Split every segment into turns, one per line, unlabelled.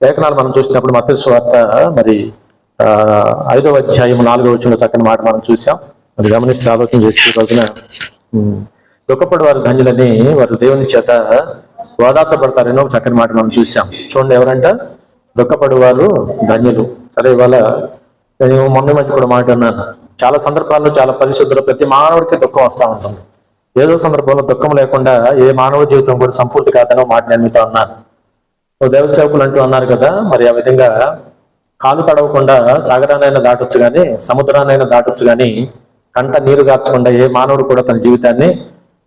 లేఖనాలు మనం చూసినప్పుడు మత మరి ఆ, ఐదవ అధ్యాయం నాలుగవ వచ్చిన చక్కని మాట మనం చూసాం. అది గమనిస్తే ఆలోచన చేస్తే రోజున దుఃఖపడి వారు ధన్యులని వారు దేవుని చేత ఓదార్చబడతారని ఒక చక్కని మాట మనం చూసాం. చూడండి ఎవరంట? దుఃఖపడి వారు ధన్యులు. సరే ఇవాళ నేను మొన్న మధ్య కూడా మాట అన్నాను చాలా సందర్భాల్లో చాలా పరిశుద్ధులు ప్రతి మానవుడికి దుఃఖం వస్తూ ఉంటుంది. ఏదో సందర్భంలో దుఃఖం లేకుండా ఏ మానవ జీవితం కూడా సంపూర్తి కాదనో మాట నేను ఉన్నాను ఓ దైవ సేవకులు అంటూ అన్నారు కదా మరి ఆ విధంగా కాలు తడవకుండా సాగరానైనా దాటొచ్చు కానీ సముద్రానైనా దాటొచ్చు కానీ కంట నీరు గార్చకుండా ఏ మానవుడు కూడా తన జీవితాన్ని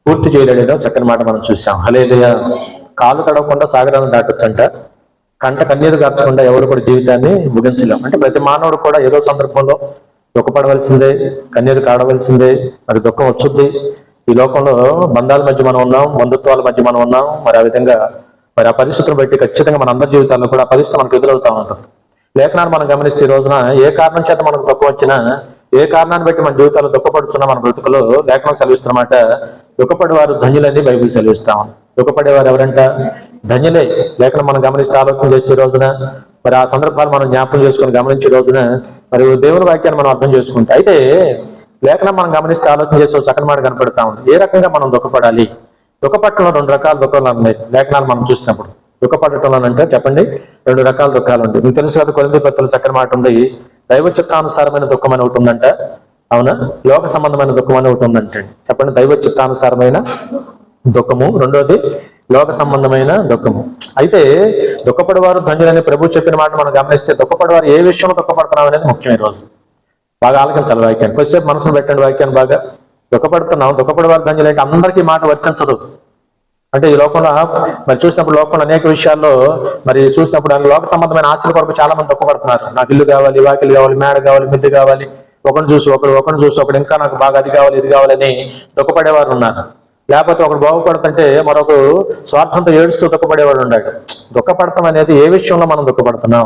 పూర్తి చేయలేడో చక్కని మాట మనం చూసాం హలేలుయ కాలు తడవకుండా సాగరాన్ని దాటొచ్చు అంట కంట కన్నీరు గార్చకుండా ఎవరు కూడా జీవితాన్ని ముగించలేం. అంటే ప్రతి మానవుడు కూడా ఏదో సందర్భంలో దుఃఖపడవలసిందే కన్నీరు కాడవలసిందే మరి దుఃఖం వచ్చుద్ది. ఈ లోకంలో బంధాల మధ్య మనం ఉన్నాం బంధుత్వాల మధ్య మనం ఉన్నాం మరి ఆ విధంగా మరి ఆ పరిస్థితులు బట్టి ఖచ్చితంగా మన అందరి జీవితాల్లో కూడా పరిస్థితి మనకు ఎదురవుతా ఉంటుంది. లేఖనాన్ని మనం గమనిస్తే ఈ రోజున ఏ కారణం చేత మనకు తక్కువ వచ్చినా ఏ కారణాన్ని బట్టి మన జీవితాలు దుఃఖపడుతున్నా మన బ్రతుకులో లేఖనం సెలవిస్తున్నమాట దుఃఖపడి వారు ధన్యులని బైబిల్ సెలవిస్తాం దుఃఖపడేవారు ఎవరంట? ధన్యులే. లేఖనం మనం గమనిస్తే ఆలోచన చేసే రోజున మరి ఆ సందర్భాలు మనం జ్ఞాపకం చేసుకుని గమనించే రోజున మరి దేవుని వాక్యాన్ని మనం అర్థం చేసుకుంటే అయితే లేఖనం మనం గమనిస్తే ఆలోచన చేసే చక్కని మాట కనపడతా ఉంది. ఏ రకంగా మనం దుఃఖపడాలి? దుఃఖపట్టడంలో రెండు రకాల దుఃఖాలు ఉన్నాయి. లేఖనాలు మనం చూసినప్పుడు. దుఃఖపడటంలో అంటే చెప్పండి రెండు రకాల దుఃఖాలు ఉంటాయి. మీకు తెలుసు కదా కొరింది పత్రులు చక్కని మాట ఉంది. దైవ చిత్తానుసారమైన దుఃఖం అని ఒకటి ఉందంట. అవునా? లోక సంబంధమైన దుఃఖం అని ఒకటి చెప్పండి దైవ చిత్తానుసారమైన దుఃఖము. రెండోది లోక సంబంధమైన దుఃఖము. అయితే దుఃఖపడేవారు ధన్యులని ప్రభు చెప్పిన మాట మనం గమనిస్తే దుఃఖపడేవారు ఏ విషయంలో దుఃఖపడుతున్నాం అనేది ముఖ్యం రోజు. బాగా ఆలకించాలి వాక్యాన్ని. కొద్దిసేపు మనసును పెట్టండి వాక్యాన్ని బాగా. దుఃఖపడుతున్నాం. దుఃఖపడేవారు లేక అంటే అందరికీ మాట వర్తించదు. అంటే ఈ లోకంలో మరి చూసినప్పుడు లోకంలో అనేక విషయాల్లో మరి చూసినప్పుడు ఆ లోక సంబంధమైన ఆశల కొరకు చాలా మంది దుఃఖపడుతున్నారు. నాకు ఇల్లు కావాలి వాకిలు కావాలి మేడ కావాలి మిద్దు కావాలి ఒకరిని చూసి ఒకడు ఒకరిని చూసి ఒకడు ఇంకా నాకు బాగా అది కావాలి ఇది కావాలని దుఃఖపడేవారు ఉన్నారు. లేకపోతే ఒకడు బాగుపడుతుంటే మరొకరు స్వార్థంతో ఏడుస్తూ దుఃఖపడేవాడు ఉన్నాడు. దుఃఖపడతాం అనేది ఏ విషయంలో మనం దుఃఖపడుతున్నాం?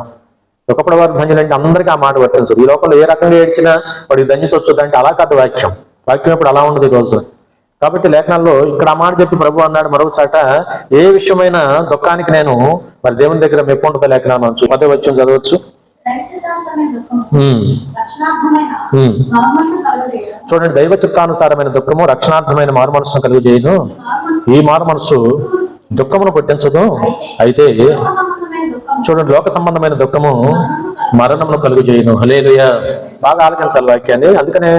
దుఃఖపడేవారు ధన్యులంటే అందరికీ ఆ మాట వర్తించదు. ఈ లోకంలో ఏ రకంగా ఏడ్చినా వాడికి ధన్యత వచ్చుదంటే అలా కాదు వాక్యం. వాక్యం ఇప్పుడు అలా ఉండదు ఈ రోజు. కాబట్టి లేఖనాల్లో ఇక్కడ ఆ మాట చెప్పి ప్రభు అన్నాడు మరొక చాట ఏ విషయమైన దుఃఖానికి నేను మరి దేవుని దగ్గర మెప్పు ఉంటుంది లేఖనాలు మనం చూ- పదే వచ్చి చదవచ్చు. చూడండి దైవ చిత్తానుసారమైన దుఃఖము రక్షణార్థమైన మారు మనసును కలుగు చేయను ఈ మారు మనసు దుఃఖమును పుట్టించదు. అయితే చూడండి లోక సంబంధమైన దుఃఖము మరణమును కలుగు చేయను. హలేలుయ బాగా ఆలకించాలి వాక్యాన్ని. అందుకనే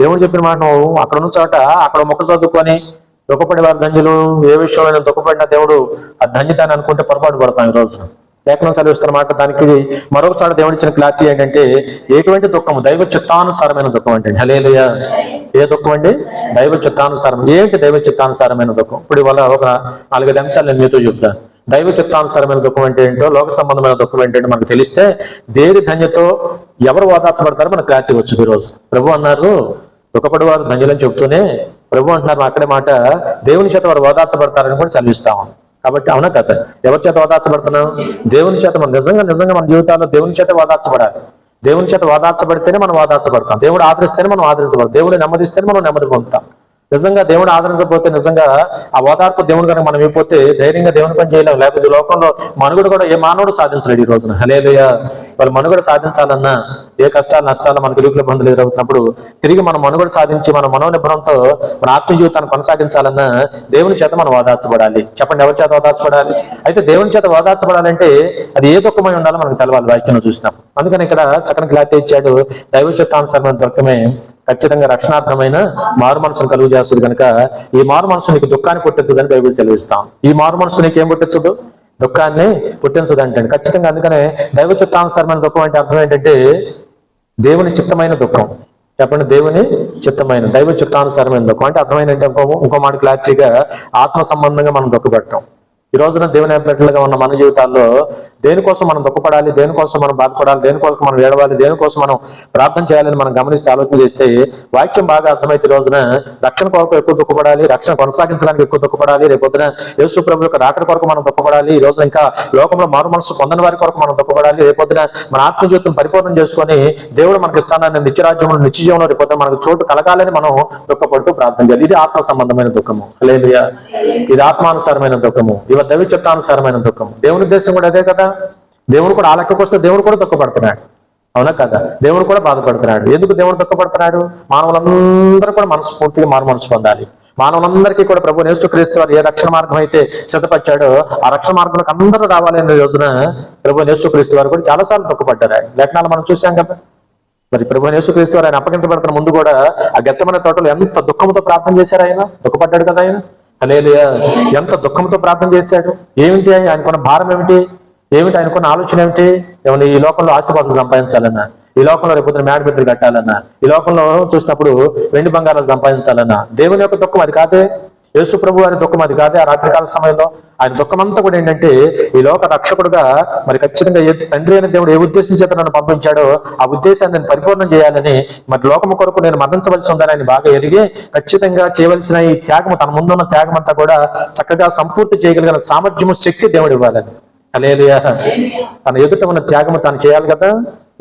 దేవుడు చెప్పిన మాట నువ్వు అక్కడ ఉన్న చోట అక్కడ మొక్క చదువుకొని దుఃఖపడే వారి ధన్యులు ఏ విషయంలో దుఃఖపడిన దేవుడు ఆ ధన్యతాన్ని అనుకుంటే పొరపాటు పడతాం ఈ రోజు. లేఖనం చదివిస్తున్న మాట దానికి మరొక చోట దేవుడు ఇచ్చిన క్లారిటీ ఏంటంటే ఎటువంటి దుఃఖం దైవ చిత్తానుసారమైన దుఃఖం అంటే హలేలుయ ఏ దుఃఖం అండి? దైవ చిత్తానుసారం ఏంటి దైవ చిత్తానుసారమైన దుఃఖం? ఇప్పుడు ఇవాళ ఒక నాలుగైదు అంశాలు నేను మీతో చెప్తాను దైవ చిత్తానుసారమైన దుఃఖం అంటే ఏంటో లోక సంబంధమైన దుఃఖం ఏంటంటే మనకు తెలిస్తే దేని ధన్యతో ఎవరు ఓదార్చబడతారో మనకు క్లారిటీ వచ్చింది ఈరోజు ప్రభు అన్నారు దుఃఖపడేవారు ధన్యులని చెప్తూనే ప్రభు అంటున్నారు అక్కడే మాట దేవుని చేత వారు ఓదార్చబడతారని కూడా చదివిస్తాం కాబట్టి అవునా కథ ఎవరి చేత ఓదార్చబడుతున్నాం? దేవుని చేత మనం నిజంగా నిజంగా మన జీవితాల్లో దేవుని చేత ఓదార్చబడాలి. దేవుని చేత ఓదార్చబడితేనే మనం ఓదార్చబడతాం. దేవుడు ఆదరిస్తేనే మనం ఆదరించబడతాం. దేవుడు నెమ్మదిస్తేనే మనం నెమ్మది పొందుతాం. నిజంగా దేవుడు ఆదరించకపోతే నిజంగా ఆ ఓదార్పు దేవుని కనుక మనం అయిపోతే ధైర్యంగా దేవుని పని చేయలేం. లేకపోతే లోకంలో మనుగడ కూడా ఏ మానవుడు సాధించలేడు ఈ రోజున. హలేలుయా వాళ్ళు మనుగడ సాధించాలన్నా ఏ కష్టాలు నష్టాలు మనకు ఇరుకుల బంధులు ఎదురవుతున్నప్పుడు తిరిగి మనం మనుగడ సాధించి మన మనోనిబ్బరంతో మన ఆత్మ జీవితాన్ని కొనసాగించాలన్న దేవుని చేత మనం ఓదార్చబడాలి చెప్పండి ఎవరి చేత ఓదార్చబడాలి అయితే దేవుని చేత ఓదార్చబడాలంటే అది ఏ దుఃఖమై ఉండాలో మనకు తెలవాలి వాక్యం చూసినాం. అందుకని ఇక్కడ చక్కని క్లారిటీ ఇచ్చాడు. దైవ చిత్తానుసరమైన దుఃఖమే ఖచ్చితంగా రక్షణార్థమైన మారు మనసును కలుగు చేస్తుంది కనుక ఈ మారు మనసు నీకు దుఃఖాన్ని పుట్టించదని బైబిల్ సెలవిస్తాం. ఈ మారు మనసు నీకు ఏం పుట్టించదు? దుఃఖాన్ని పుట్టించదు అంటే ఖచ్చితంగా అందుకనే దైవ చిత్తానుసరమైన దుఃఖం అంటే అర్థం ఏంటంటే దేవుని చిత్తమైన దుఃఖం. చెప్పండి దేవుని చిత్తమైన దైవ చిత్తానుసారమైన దుఃఖం. అంటే అర్థమైన అంటే ఇంకో ఇంకో మాట క్లారిటీగా ఆత్మ సంబంధంగా మనం దుఃఖపెట్టడం ఈ రోజున దేవుని బిడ్డలుగా ఉన్న మన జీవితాల్లో దేనికోసం మనం దుఃఖపడాలి దేనికోసం మనం బాధపడాలి దేనికోసం మనం ఏడవాలి దేనికోసం మనం ప్రార్థన చేయాలని మనం గమనిస్తే ఆలోచన చేస్తే వాక్యం బాగా అర్థమైతే ఈ రోజున రక్షణ కొరకు ఎక్కువ దుఃఖపడాలి రక్షణ కొనసాగించడానికి ఎక్కువ దుఃఖపడాలి. రేపొద్దున యేసు ప్రభు యొక్క రాకడ కొరకు మనం దుఃఖపడాలి. ఈ రోజున ఇంకా లోకంలో మారు మనసు పొందని వారి కొరకు మనం దుఃఖపడాలి. రేపొద్దున మన ఆత్మ జీవితం పరిపూర్ణం చేసుకొని దేవుడు మనకి ఇస్తానన్న నిత్యరాజ్యంలో నిత్య జీవంలో రేపొద్దున మనకు చోటు కలగాలని మనం దుఃఖపడుతూ ప్రార్థన చేయాలి. ఇది ఆత్మ సంబంధమైన దుఃఖము. లేదు ఇది ఆత్మానుసారమైన దుఃఖము. ఇవ దైవ చిత్తానుసారమైన దుఃఖము దేవుని ఉద్దేశం కూడా అదే కదా? దేవుడు కూడా ఆ లెక్కకు వస్తే దేవుడు కూడా దుఃఖపడుతున్నాడు. అవునా కదా? దేవుడు కూడా బాధపడుతున్నాడు. ఎందుకు దేవుడు దుఃఖపడుతున్నాడు? మానవులందరూ కూడా మనస్ఫూర్తిగా మారు మనసు పొందాలి. మానవులందరికీ కూడా ప్రభు నేసుక్రీస్తు వారు ఏ రక్షణ మార్గం అయితే సిద్ధపరిచాడో ఆ రక్షణ మార్గంలోకి అందరూ రావాలనే రోజున ప్రభు నేసుక్రీస్తు వారు కూడా చాలాసార్లు దుఃఖపడ్డారు. ఆయన లేఖనాలు మనం చూసాం కదా? మరి ప్రభు యేసుక్రీస్తు వారు ఆయన అప్పగించబడుతున్న ముందు కూడా ఆ గచ్చమైన తోటలో ఎంత దుఃఖంతో ప్రార్థన చేశారు ఆయన? దుఃఖపడ్డాడు కదా ఆయన? హల్లెలూయా. ఎంత దుఃఖంతో ప్రార్థన చేశాడు? ఏమిటి ఆయనకున్న భారం ఏమిటి? ఏమిటి ఆయనకున్న ఆలోచన ఏమిటి? ఏమన్నా ఈ లోకంలో ఆస్తిపాస్తులు సంపాదించాలన్నా ఈ లోకంలో రేపు పొద్దున మేడ బిద్దరు కట్టాలన్నా ఈ లోకంలో చూసినప్పుడు వెండి బంగారాలు సంపాదించాలన్నా దేవుని యొక్క దుఃఖం అది కాదే? యేసు ప్రభు వారి దుఃఖం అది కాదే. ఆ రాత్రికాల సమయంలో ఆయన దుఃఖం అంతా కూడా ఏంటంటే ఈ లోక రక్షకుడుగా మరి ఖచ్చితంగా ఏ తండ్రి అయిన దేవుడు ఏ ఉద్దేశం చేత నన్ను పంపించాడో ఆ ఉద్దేశాన్ని నేను పరిపూర్ణం చేయాలని మరి లోకము కొరకు నేను మరణించవలసి ఉందని ఆయన బాగా ఎరిగి ఖచ్చితంగా చేయవలసిన ఈ త్యాగము తన ముందున్న త్యాగం అంతా కూడా చక్కగా సంపూర్తి చేయగలిగిన సామర్థ్యము శక్తి దేవుడు ఇవ్వాలని. అలేలియా తన ఎదుట ఉన్న త్యాగము తాను చేయాలి కదా?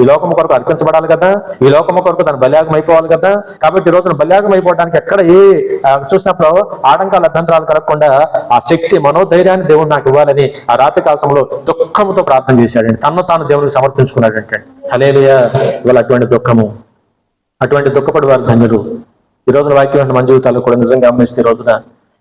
ఈ లోకము కొరకు అర్పించబడాలి కదా? ఈ లోకము కొరకు తను బల్యాగం అయిపోవాలి కదా? కాబట్టి ఈ రోజున బల్యాగం అయిపోవడానికి ఎక్కడ ఏ చూసినప్పుడు ఆటంకాల అభ్యంతరాలు కలగకుండా ఆ శక్తి మనోధైర్యాన్ని దేవుడు నాకు ఇవ్వాలని ఆ రాత్రి కాలంలో దుఃఖముతో ప్రార్థన చేశాడండి. తన్ను తాను దేవునికి సమర్పించుకున్నాడంటే హలేలియా ఇవాళ అటువంటి దుఃఖము అటువంటి దుఃఖపడి వారు ధన్యులు. ఈ రోజున వాక్యం మన జీవితాల్లో కూడా నిజంగా గమనిస్తే ఈ రోజున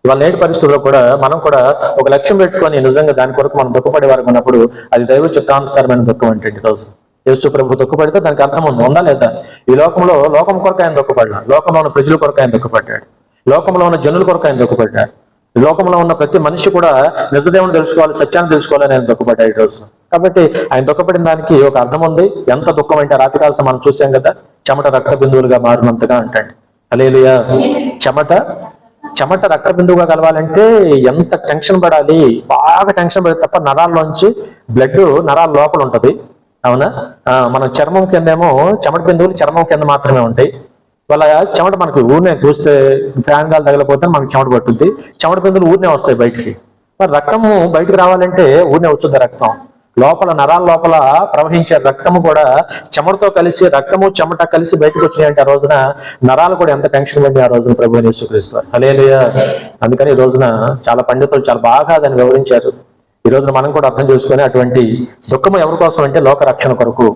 ఇవాళ నేటి పరిస్థితుల్లో కూడా మనం కూడా ఒక లక్ష్యం పెట్టుకొని నిజంగా దాని కొరకు మనం దుఃఖపడే వారికి ఉన్నప్పుడు అది దైవ చిత్తానుసారమైన దుఃఖం అంటే ఈ రోజు యేసు ప్రభు దుఃఖపడితే దానికి అర్థం ఉంది ఉందా లేదా? ఈ లోకంలో లోకం కొరకు ఆయన దుఃఖపడ్డా లోకంలో ఉన్న ప్రజల కొరకు ఆయన దుఃఖపడ్డాడు లోకంలో ఉన్న జనుల కొరకు ఆయన దుఃఖపడ్డాడు లోకంలో ఉన్న ప్రతి మనిషి కూడా నిజదేవుని తెలుసుకోవాలి సత్యాన్ని తెలుసుకోవాలని ఆయన దుఃఖపడ్డాడు ఈ రోజు కాబట్టి ఆయన దుఃఖపడిన దానికి ఒక అర్థం ఉంది ఎంత దుఃఖం అంటే రాత్రి కాలం మనం చూసాం కదా చెమట రక్త బిందువులుగా మారినంతగా అంటాడు. అలేలుయా చెమట చెమట రక్తబిందువుగా కలవాలంటే ఎంత టెన్షన్ పడాలి? బాగా టెన్షన్ పడితే తప్ప నరాల్లోంచి బ్లడ్ నరాల లోపల ఉంటుంది. అవునా? మనం మన చర్మం కిందేమో చెమట బిందువులు చర్మం కింద మాత్రమే ఉంటాయి. వాళ్ళ చెమట మనకు ఊరినే చూస్తే ప్రాంగాలు తగలపోతే మనకి చెమట పట్టుద్ది. చెమట బిందువులు ఊరినే వస్తాయి బయటికి. మరి రక్తము బయటకు రావాలంటే ఊరినే వచ్చుద్ది రక్తం. లోపల నరాల లోపల ప్రవహించే రక్తము కూడా చెమటతో కలిసి రక్తము చెమట కలిసి బయటకు వచ్చినాయంటే ఆ రోజున నరాలు కూడా ఎంత టెన్షన్ పడి ఆ రోజున ప్రభు యేసుక్రీస్తు అలేలుయా అందుకని ఈ రోజున చాలా పండితులు చాలా బాగా దాన్ని వివరించారు. ఈ రోజున మనం కూడా అర్థం చేసుకుని అటువంటి దుఃఖము ఎవరి కోసం అంటే లోక రక్షణ కొరకు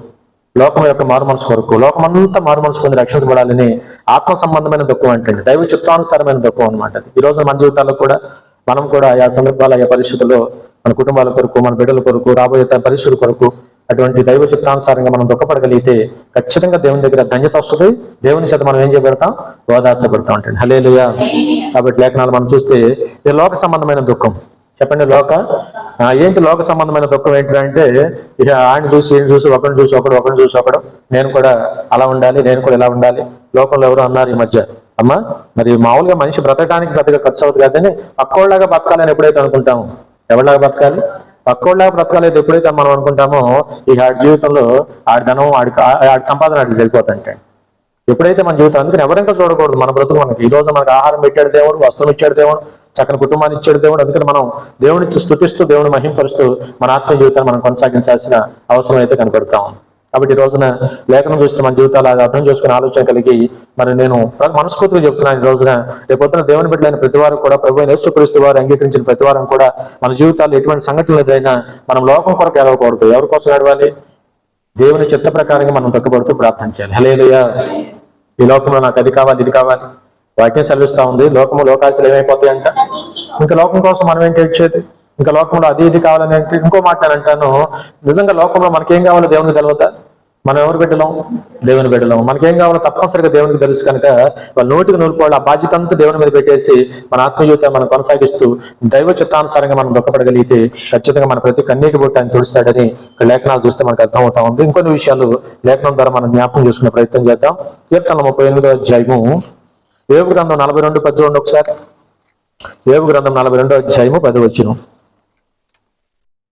లోకం యొక్క మారు మనసు కొరకు లోకమంతా మారు మనసు పొంది రక్షించబడాలని ఆత్మ సంబంధమైన దుఃఖం అంటే దైవ చిత్తానుసారమైన దుఃఖం అనమాట ఈ రోజు మన జీవితాల్లో కూడా మనం కూడా ఆయా సందర్భాలు ఆయా పరిస్థితుల్లో మన కుటుంబాల కొరకు మన బిడ్డల కొరకు రాబోయే పరిస్థితుల కొరకు అటువంటి దైవ చిత్తానుసారంగా మనం దుఃఖపడగలిగితే ఖచ్చితంగా దేవుని దగ్గర ధన్యత వస్తుంది. దేవుని చేత మనం ఏం చేయబడతాం? ఓదార్చబడతాం అంటే హలేలుయా కాబట్టి లేఖనాలు మనం చూస్తే ఇది లోక సంబంధమైన దుఃఖం. చెప్పండి లోక. ఏంటి లోక సంబంధమైన దుఃఖం? ఏంటంటే ఇక ఆయన చూసి ఈయన చూసి ఒకరిని చూసి ఒకడు ఒకరిని చూసి ఒకడు. నేను కూడా అలా ఉండాలి నేను కూడా ఇలా ఉండాలి. లోకంలో ఎవరు అన్నారు ఈ మధ్య. అమ్మా మరి మామూలుగా మనిషి బ్రతకడానికి పెద్దగా ఖర్చు అవుతుంది కానీ పక్కోళ్ళగా బతకాలని ఎప్పుడైతే అనుకుంటాము? ఎవరిలాగా బతకాలి? పక్కోళ్ళగా బ్రతకాలేదు ఎప్పుడైతే మనం అనుకుంటామో ఈ ఆడి జీవితంలో ఆడి ధనం ఆడి ఆడి సంపాదన ఆడికి సరిపోతుంటాయి. ఎప్పుడైతే మన జీవితం అందుకని ఎవరింకా చూడకూడదు మన బ్రతుకు మనకి. ఈ రోజు మనకు ఆహారం పెట్టాడు దేవుడు వస్త్రం ఇచ్చాడు దేవుడు చక్కని కుటుంబాన్ని ఇచ్చాడు దేవుడు అందుకని మనం దేవుని స్థుతిస్తూ దేవుని మహింపరుస్తూ మన ఆత్మ జీవితాన్ని మనం కొనసాగించాల్సిన అవసరం అయితే కనపడతా ఉంది. కాబట్టి ఈ రోజున లేఖనం చూస్తే మన జీవితాలు అది అర్థం చేసుకునే ఆలోచన కలిగి మరి నేను ప్ర- మనస్ఫూర్తిగా చెప్తున్నాను ఈ రోజున రేపొద్దున దేవుని బిడ్డలైన ప్రతి వారు కూడా ప్రభు యేసుక్రీస్తు వారు అంగీకరించిన ప్రతి వారం కూడా మన జీవితాల్లో ఎటువంటి సంఘటనలు ఎదురైనా మనం లోకం కొరకు ఎడవకూడదు ఎవరి కోసం ఏడవాలి? దేవుని చిత్త ప్రకారంగా మనం తక్కుపడుతూ ప్రార్థన చేయాలి. హలేలుయా ఈ లోకంలో నాకు అది కావాలి ఇది కావాలి. వాక్యం సెలవిస్తా ఉంది. లోకము లోకాశలు ఏమైపోతాయంట? ఇంకా లోకం కోసం మనం ఏంటి వచ్చేది ఇంకా లోకంలో అది ఇది కావాలని అంటే ఇంకో మాట నేను అంటాను. నిజంగా లోకంలో మనకేం కావాలో దేవునికి తెలియదా మనం ఎవరు బిడ్డలం? దేవుని బిడ్డలం. మనకేం కావాలో తప్పనిసరిగా దేవునికి తెలుసు కనుక వాళ్ళ నోటికి నూలుకోవాలి ఆ బాధ్యత అంతా దేవుని మీద పెట్టేసి మన ఆత్మజీవితం మనం కొనసాగిస్తూ దైవ చిత్తానుసారంగా మనం దుఃఖపడగలిగితే ఖచ్చితంగా మన ప్రతి కన్నీటి బొట్టు ఆయన తుడుస్తాడని లేఖనాలు చూస్తే మనకు అర్థమవుతా ఉంది. ఇంకొన్ని విషయాలు లేఖనం ద్వారా మనం జ్ఞాపకం చేసుకునే ప్రయత్నం చేద్దాం. కీర్తన ముప్పై ఎనిమిదో అధ్యాయము. ఏవు గ్రంథం నలభై రెండు పద్దెండు ఒకసారి. ఏవు గ్రంథం నలభై రెండో అధ్యాయము పది వచ్చిన
మరియు
ఆ.
లోపు తన స్నేహితుల నిమిత్తం ప్రార్థన చేసినప్పుడు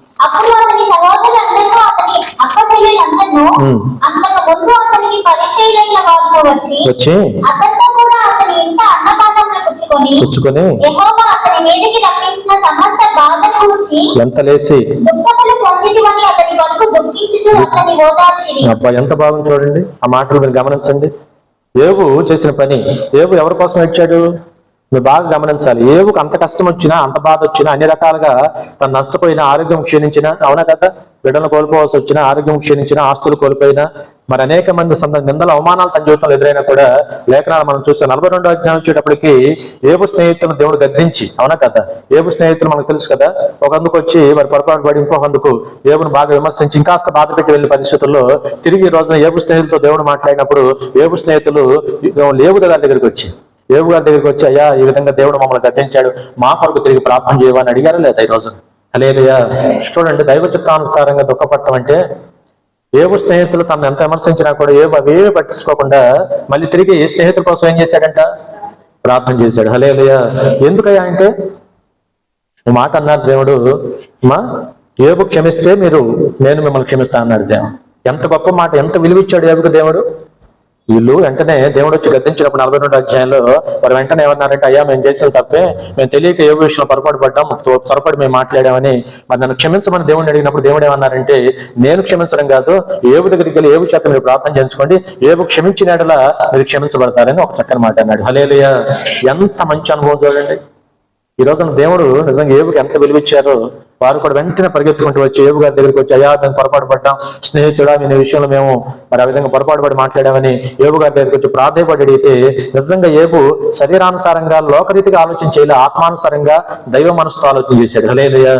అప్పుడు అతని సహోదరులందరూ అతని అక్క చెల్లెలందరూ. అంతకు ముందు అతనికి పరిచయులైన వారు వచ్చి అతనితో కూడా అతని ఇంట అన్నపానములు పుచ్చుకొని
పుచ్చుకొని
యెహోవా అతని మీదకి రప్పించిన సమస్త బాధను గురించి
ఎంత లేసి
దుఃఖములు పొందితివని అతని కొరకు దుఃఖించి ఇచ్చుచు అతని ఓదార్చిరి.
అబ్బా ఎంత బాగుంది చూడండి. ఆ మాటలు మీరు గమనించండి. ఏబు చేసిన పని ఏబు ఎవరి కోసం ఇచ్చాడు మీరు బాగా గమనించాలి. ఏబుకు అంత కష్టం వచ్చినా అంత బాధ వచ్చినా అన్ని రకాలుగా తను నష్టపోయిన ఆరోగ్యం క్షీణించిన అవునా కదా బిడ్డలు కోల్పోవాల్సి వచ్చిన ఆరోగ్యం క్షీణించిన ఆస్తులు కోల్పోయినా మరి అనేక మంది సంద నిందల అవమానాలు తన జీవితంలో ఎదురైనా కూడా లేఖనాలు మనం చూస్తే నలభై రెండో అధ్యాయం వచ్చేటప్పటికి ఏపు స్నేహితులను దేవుడు గద్దించి అవునా కదా ఏపు స్నేహితులు మనకు తెలుసు కదా ఒక అందుకు వచ్చి మరి పొరపాటు పడి ఇంకొకందుకు ఏబును బాగా విమర్శించి ఇంకాస్త బాధ పెట్టి వెళ్ళిన పరిస్థితుల్లో తిరిగి ఈ రోజున ఏపు స్నేహితులతో దేవుడు మాట్లాడినప్పుడు ఏపు స్నేహితులు లేవు దగ్గర దగ్గరికి వచ్చి. యోగు గారి దగ్గరికి వచ్చి అయ్యా ఈ విధంగా దేవుడు మమ్మల్ని గద్దించాడు. మా కొరకు తిరిగి ప్రార్థన చేయమని అడిగారా లేదా ఈరోజు రోజు? చూడండి దైవ చిత్తానుసారంగా దుఃఖపడటం అంటే ఏబు స్నేహితులు తను ఎంత విమర్శించినా కూడా ఏ అవేవి పట్టించుకోకుండా మళ్ళీ తిరిగి ఏ స్నేహితుల కోసం ఏం చేశాడంట? ప్రార్థన చేశాడు. హలేలుయా ఎందుకయ్యా అంటే? మాట అన్నారు దేవుడు మా ఏబు క్షమిస్తే మీరు నేను మిమ్మల్ని క్షమిస్తా అన్నాడు దేవుడు. ఎంత గొప్ప మాట ఎంత విలువిచ్చాడు ఏబుకు దేవుడు? వీళ్ళు వెంటనే దేవుడు వచ్చి గద్దించినప్పుడు నలభై రెండు అధ్యాయంలో వారు వెంటనే ఏమన్నారంటే అయ్యా మేము చేసిన తప్పే. మేము తెలియక ఏ విషయంలో పొరపాటు పడ్డాం త్వరపడి మేము మాట్లాడామని. మరి నన్ను క్షమించమని దేవుడిని అడిగినప్పుడు దేవుడు ఏమన్నారంటే నేను క్షమించడం కాదు ఏబు దగ్గరికి వెళ్ళి ఏబు చేత మీరు ప్రార్థన చేయించుకోండి. ఏబు క్షమించిన ఎడల మీరు క్షమించబడతారని ఒక చక్కని మాట అన్నాడు. హలేలుయ ఎంత మంచి అనుభవం చూడండి. ఈ రోజున దేవుడు నిజంగా ఏబుకి ఎంత విలువిచ్చారో వారు కూడా వెంటనే పరిగెత్తుకుంటూ వచ్చి ఏబు గారి దగ్గరికి వచ్చి అయ్యా మేము పొరపాటు పడ్డాం. స్నేహితుడా నేను ఈ విషయంలో మేము మరి ఆ విధంగా పొరపాటు పడి మాట్లాడామని ఏబు గారి దగ్గరికి వచ్చి ప్రాధాయపడి అడిగితే నిజంగా ఏబు శరీరానుసారంగా లోకరీతిగా ఆలోచించేలా ఆత్మానుసారంగా దైవ మనసుతో ఆలోచన చేశాడు. హలేలుయ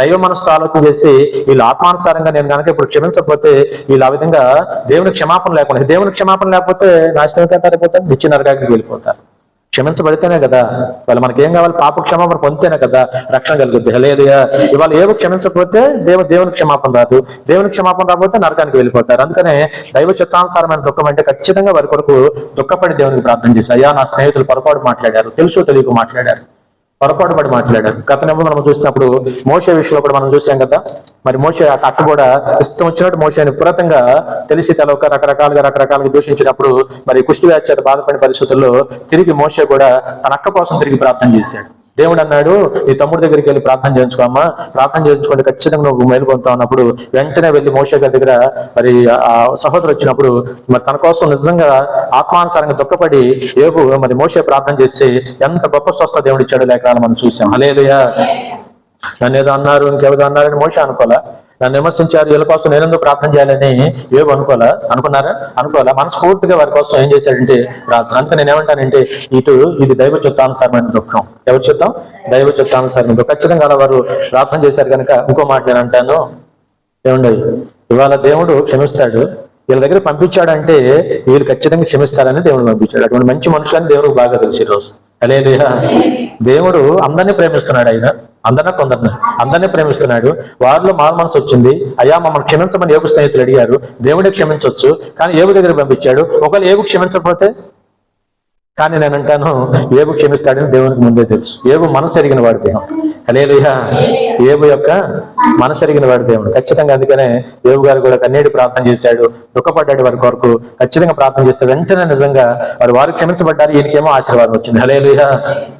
దైవ మనసుతో ఆలోచన చేసి వీళ్ళు ఆత్మానుసారంగా నేను కనుక ఇప్పుడు క్షమించకపోతే వీళ్ళు ఆ విధంగా దేవుని క్షమాపణ లేకుండా దేవుని క్షమాపణ లేకపోతే నాశనం అయిపోతారు నిచ్చిన నరకానికి వెళ్ళిపోతారు. క్షమించబడితేనే కదా. వాళ్ళు మనకేం కావాలి? పాప క్షమాపణ పొందితేనే కదా రక్షణ కలుగుద్ది. లేదు ఇవాళ ఏవో క్షమించకపోతే దేవ దేవుని క్షమాపణ రాదు. దేవుని క్షమాపణ రాకపోతే నరకానికి వెళ్ళిపోతారు. అందుకనే దైవ చిత్తానుసారమైన దుఃఖం అంటే ఖచ్చితంగా వారి కొరకు దుఃఖపడి దేవునికి ప్రార్థన చేసి అయ్యా నా స్నేహితులు పొరపాటు మాట్లాడారు. తెలుసు తెలియక మాట్లాడారు. పొరపాటు పడి మాట్లాడాడు. గత నెంబర్ మనం చూసినప్పుడు మోసే విషయంలో కూడా మనం చూసాం కదా. మరి మోసే ఆ అక్క కూడా ఇష్టం వచ్చినట్టు మోసేని పురాతంగా తెలిసి తెలవక రకరకాలుగా రకరకాలుగా దూషించినప్పుడు మరి కుష్టి వ్యాధి బాధపడిన పరిస్థితుల్లో తిరిగి మోసే కూడా తన అక్క కోసం తిరిగి ప్రార్థన చేశాడు. దేవుడు అన్నాడు నీ తమ్ముడి దగ్గరికి వెళ్ళి ప్రార్థన చేయించుకోమ్మా ప్రార్థన చేయించుకుంటే ఖచ్చితంగా నువ్వు మేలు పొందుతావు అన్నప్పుడు వెంటనే వెళ్ళి మోషే గారి దగ్గర మరి ఆ సహోదరు వచ్చినప్పుడు మరి తన కోసం నిజంగా ఆత్మానుసారంగా దుఃఖపడి ఏబు మరి మోసే ప్రార్థన చేస్తే ఎంత గొప్ప స్వస్థ దేవుడు ఇచ్చాడు లేక మనం చూసాం. అలేలుయా నన్ను ఏదో అన్నారు ఇంకేదో అన్నారని మోస అనుకోలే? నన్ను విమర్శించారు వీళ్ళ కోసం నేనెందుకు ప్రార్థన చేయాలని ఏవో అనుకోలే? అనుకున్నారా? అనుకోలే మనస్ఫూర్తిగా వారి కోసం ఏం చేశాడంటే ప్రార్థన అందుకే నేను ఏమంటానంటే ఇటు ఇది దైవ చిత్తానుసారమైన దుఃఖం. ఎవరి చిత్తం దైవ చిత్తానుసారమైన దుఃఖం. ఖచ్చితంగా వారు ప్రార్థన చేశారు కనుక ఇంకో మాట నేను అంటాను. ఏముండవు ఇవాళ దేవుడు క్షమిస్తాడు. వీళ్ళ దగ్గర పంపించాడంటే వీళ్ళు ఖచ్చితంగా క్షమిస్తారని దేవుడు పంపించాడు. అటువంటి మంచి మనుషులని దేవుడికి బాగా తెలిసి రోజు అలే దేవుడు అందరినీ ప్రేమిస్తున్నాడు ఆయన. అందరినీ కొందరిని. అందరినీ ప్రేమిస్తున్నాడు. వారిలో మారు మనసు వచ్చింది. అయ్యా మమ్మల్ని క్షమించమని ఏబు స్నేహితులు అడిగారు. దేవుడే క్షమించవచ్చు కానీ ఏవు దగ్గర పంపించాడు. ఒకవేళ ఏవి క్షమించకపోతే కానీ నేను అంటాను ఏబు క్షమిస్తాడని దేవునికి ముందే తెలుసు. ఏబు మనసు ఎరిగిన వాడు దేవుడు. అలేలుయా ఏబు యొక్క మనసు ఎరిగిన వాడు దేవుడు. ఖచ్చితంగా అందుకనే ఏబు గారు కూడా కన్నీటి ప్రార్థన చేశాడు దుఃఖపడ్డాడు వారి కొరకు ఖచ్చితంగా ప్రార్థన చేస్తే వెంటనే నిజంగా వారు వారు క్షమించబడ్డారు ఈయనకేమో ఆశీర్వాదం వచ్చింది. హలేలుయా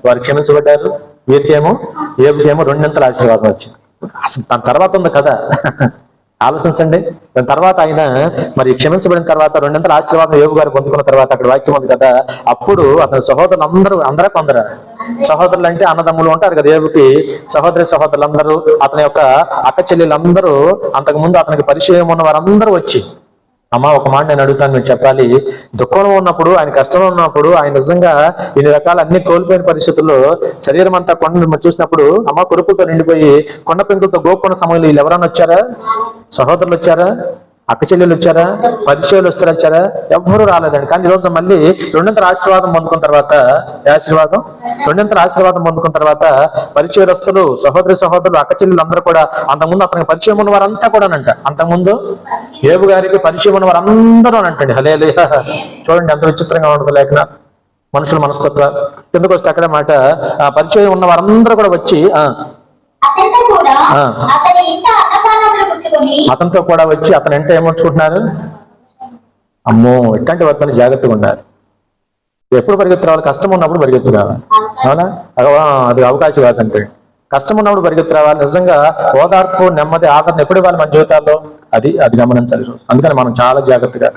వారు క్షమించబడ్డారు వీరికేమో ఏబుకేమో రెండింతల ఆశీర్వాదం వచ్చింది. అసలు తన తర్వాత ఉంది కదా. ఆలోచించండి. దాని తర్వాత ఆయన మరి క్షమించబడిన తర్వాత రెండంతల ఆశీర్వాదం యోగు గారు పొందుకున్న తర్వాత అక్కడ వాక్యం ఉంది కదా అప్పుడు అతని సహోదరులు అందరూ అందరూ కొందరు. సహోదరులు అంటే అన్నదమ్ములు ఉంటారు కదా యోగుకి సహోదరి సహోదరులందరూ అతని యొక్క అక్క చెల్లెలందరూ అంతకు ముందు అతనికి పరిచయం ఉన్న వారందరూ వచ్చి అమ్మా ఒక మాట నేను అడుగుతాను మీరు చెప్పాలి. దుఃఖంలో ఉన్నప్పుడు ఆయన కష్టంలో ఉన్నప్పుడు ఆయన నిజంగా ఇన్ని రకాల అన్ని కోల్పోయిన పరిస్థితుల్లో శరీరం అంతా కొండ చూసినప్పుడు అమ్మ కురుపులతో నిండిపోయి కొండ పెంకులతో గోపుకున్న సమయంలో వీళ్ళు ఎవరైనా వచ్చారా? సహోదరులు వచ్చారా? అక్క చెల్లెలు వచ్చారా? పరిచయాలు వస్తారు వచ్చారా? ఎవ్వరూ రాలేదండి. కానీ ఈరోజు మళ్ళీ రెండంతల ఆశీర్వాదం పొందుకున్న తర్వాత ఆశీర్వాదం? రెండంతల ఆశీర్వాదం పొందుకున్న తర్వాత పరిచయస్తులు సహోదరి సహోదరులు అక్క చెల్లెలు అందరూ కూడా అంతకుముందు అతనికి పరిచయం ఉన్న వారంతా కూడా అంట అంతకుముందు ఏబు గారికి పరిచయం ఉన్న వారందరూ అని అంటండి హలే చూడండి ఎంత విచిత్రంగా ఉండదు లేఖన. మనుషుల మనస్తత్వ. కిందకు వస్తే అక్కడ మాట. ఆ పరిచయం ఉన్న వారందరూ కూడా వచ్చి ఆ. అతనితో కూడా వచ్చి అతను అంటే ఏమర్చుకుంటున్నారు అమ్మో ఇట్లాంటి వర్తన జాగ్రత్తగా ఉన్నారు ఎప్పుడు పరిగెత్తు రావాలి? కష్టం ఉన్నప్పుడు పరిగెత్తు రావాలి. అవునా? అది అవకాశం కాదంటే. కష్టం ఉన్నప్పుడు పరిగెత్తి రావాలి. నిజంగా ఓదార్పు నెమ్మది ఆదరణ ఎప్పుడు ఇవ్వాలి మన జీవితాల్లో? అది అది గమనించాలి. అందుకని మనం చాలా జాగ్రత్తగా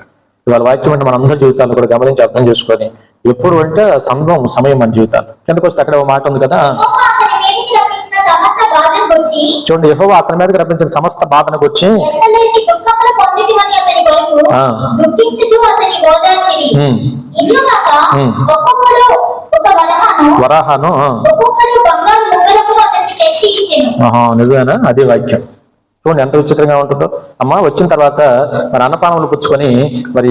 ఇవాళ వాక్యం అంటే మన అందరి జీవితాల్లో కూడా గమనించి అర్థం చేసుకొని ఎప్పుడు అంటే సంఘం సమయం మన జీవితాలు కిందకు వస్తే అక్కడ మాట ఉంది కదా?
బాధను
చూడండి యెహోవా అతని మీదకి రప్పించిన సమస్త.
ఒక్కొక్కడు ఒక వరహాను
నిజమేనా? అదే వాక్యం. చూడండి ఎంత విచిత్రంగా ఉంటుందో. అమ్మ వచ్చిన తర్వాత మరి అన్నపానములు పుచ్చుకొని మరి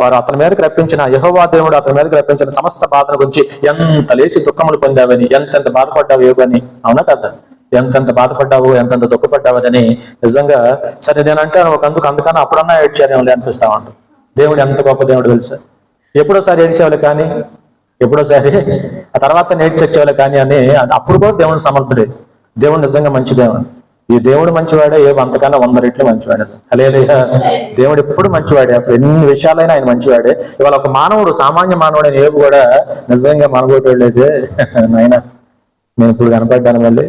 వారు అతని మీదకి రప్పించిన యహోవా దేవుడు అతని మీదకి రప్పించిన సమస్త బాధను గురించి ఎంత లేసి దుఃఖములు పొందావని ఎంతెంత బాధపడ్డావు యోగని. అవునా కదా? ఎంతెంత బాధపడ్డావు ఎంతెంత దుఃఖపడ్డావని నిజంగా సరే నేనంటే ఒక అందుకు అందుకని అప్పుడన్నా ఏడ్చారేమో అనిపిస్తా ఉంటాం దేవుడు ఎంత గొప్ప దేవుడు తెలుసా? ఎప్పుడోసారి ఏడ్చేవాళ్ళు కానీ ఎప్పుడోసారి ఆ తర్వాత నేర్చి వచ్చేవాళ్ళు కానీ అని అప్పుడు కూడా దేవుడు సమర్థుడే. దేవుడు నిజంగా మంచి దేవుడు. ఈ దేవుడు మంచివాడే ఏ అంతకన్నా వంద రెట్లు మంచివాడే అసలు అలే దేవుడు ఎప్పుడు మంచివాడే అసలు. ఎన్ని విషయాలైనా ఆయన మంచివాడే. ఇవాళ ఒక మానవుడు సామాన్య మానవుడు అని ఏవి కూడా నిజంగా మనగోటోళ్ళైతే నాయన నేను ఇప్పుడు కనపడ్డాను మళ్ళీ.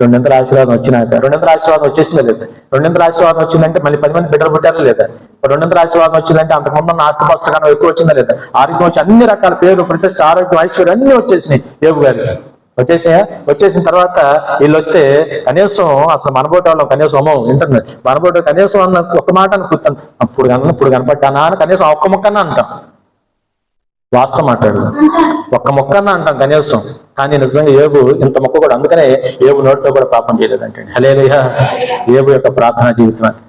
రెండింతల ఆశీర్వాదం వచ్చినాక రెండింతల ఆశీర్వాదం వచ్చేసిందా లేదా? రెండింతల ఆశీర్వాదం వచ్చిందంటే మళ్ళీ పది మంది బిడ్డలు పుట్టారా లేదా? రెండింతల ఆశీర్వాదం వచ్చిందంటే అంతకుముందు ఉన్న ఆస్తి పుస్తకాలు ఎక్కువ వచ్చిందా లేదా? ఆరోగ్యం వచ్చి అన్ని రకాల పేరు ప్రతిష్ట ఆరోగ్యం ఐశ్వర్యం అన్ని వచ్చేసినాయి ఏపు గారికి వచ్చేసాయా? వచ్చేసిన తర్వాత వీళ్ళు వస్తే కనీసం అసలు మనబోట వాళ్ళు కనీసం అమ్మో ఇంటర్నెట్ మనబోట కనీసం అన్న ఒక్క మాట అనుకుంటాను. అప్పుడు కన్నా ఇప్పుడు కనపడ్డానా అని కనీసం ఒక్క మొక్కన్నా అంటాం. వాస్తవం మాట్లాడు. ఒక్క మొక్కన అంటాం కనీసం. కానీ నిజంగా ఏబు ఇంత మొక్క కూడా అందుకనే ఏబు నోటితో కూడా పాపం చేయలేదంటే హలేలుయా ఏబు యొక్క ప్రార్థనా జీవితం అది.